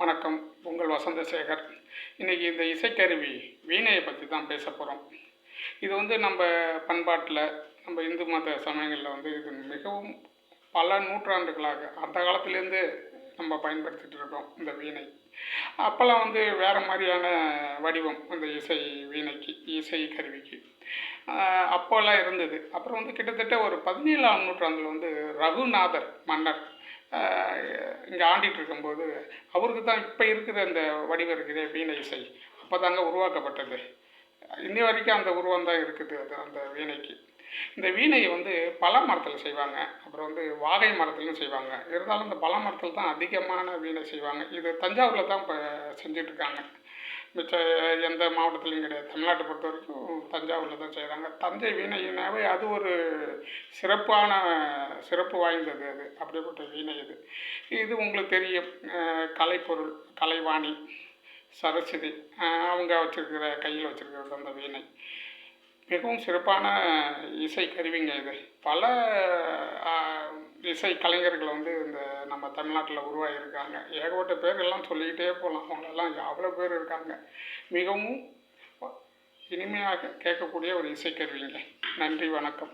வணக்கம். உங்கள் வசந்தசேகர். இன்றைக்கி இந்த இசைக்கருவி வீணையை பற்றி தான் பேச போகிறோம் இது வந்து நம்ம பண்பாட்டில் நம்ம இந்து மத சமயங்களில் வந்து இது மிகவும் பல நூற்றாண்டுகளாக அந்த காலத்துலேருந்து நம்ம பயன்படுத்திகிட்டு இருக்கோம் இந்த வீணை. அப்போல்லாம் வந்து வேறு மாதிரியான வடிவம் இந்த இசை வீணைக்கு இசை கருவிக்கு. அப்போல்லாம் இருந்தது. அப்புறம் வந்து கிட்டத்தட்ட ஒரு பதினேழாம் நூற்றாண்டில் வந்து ரகுநாதர் மன்னர் இங்கே ஆண்டிட்டு இருக்கும்போது அவருக்கு தான் இப்போ இருக்கிற அந்த வடிவம் இருக்குது வீணை இசை. அப்போ தாங்க உருவாக்கப்பட்டது. இன்னி வரைக்கும் அந்த உருவம் தான் இருக்குது அது அந்த வீணைக்கு. இந்த வீணையை வந்து பல மரத்தில் செய்வாங்க. அப்புறம் வந்து வாகை மரத்துலையும் செய்வாங்க. இருந்தாலும் இந்த பல மரத்தில் தான் அதிகமான வீணை செய்வாங்க. இது தஞ்சாவூரில் தான் இப்போ செஞ்சிட்ருக்காங்க. மிச்ச எந்த மாவட்டத்துலேயும் கிடையாது. தமிழ்நாட்டை பொறுத்த வரைக்கும் தஞ்சாவூரில் தான் செய்கிறாங்க தஞ்சை வீணையினாவே அது ஒரு சிறப்பான சிறப்பு வாய்ந்தது அது. அப்படிப்பட்ட வீணை இது. இது உங்களுக்கு தெரியும். கலைப்பொருள் கலைவாணி சரஸ்வதி அவங்க வச்சுருக்கிற கையில் வச்சுருக்கிறது அந்த வீணை. மிகவும் சிறப்பான இசை கருவிங்க இது. பல இசை கலைஞர்கள் வந்து நம்ம தமிழ்நாட்டில் உருவாகியிருக்காங்க. ஏகப்பட்ட பேர் எல்லாம் சொல்லிக்கிட்டே போகலாம். அவங்களெல்லாம் அவ்வளோ பேர் இருக்காங்க. மிகவும் இனிமையாக கேட்கக்கூடிய ஒரு இசைக்கருவிங்க. நன்றி வணக்கம்.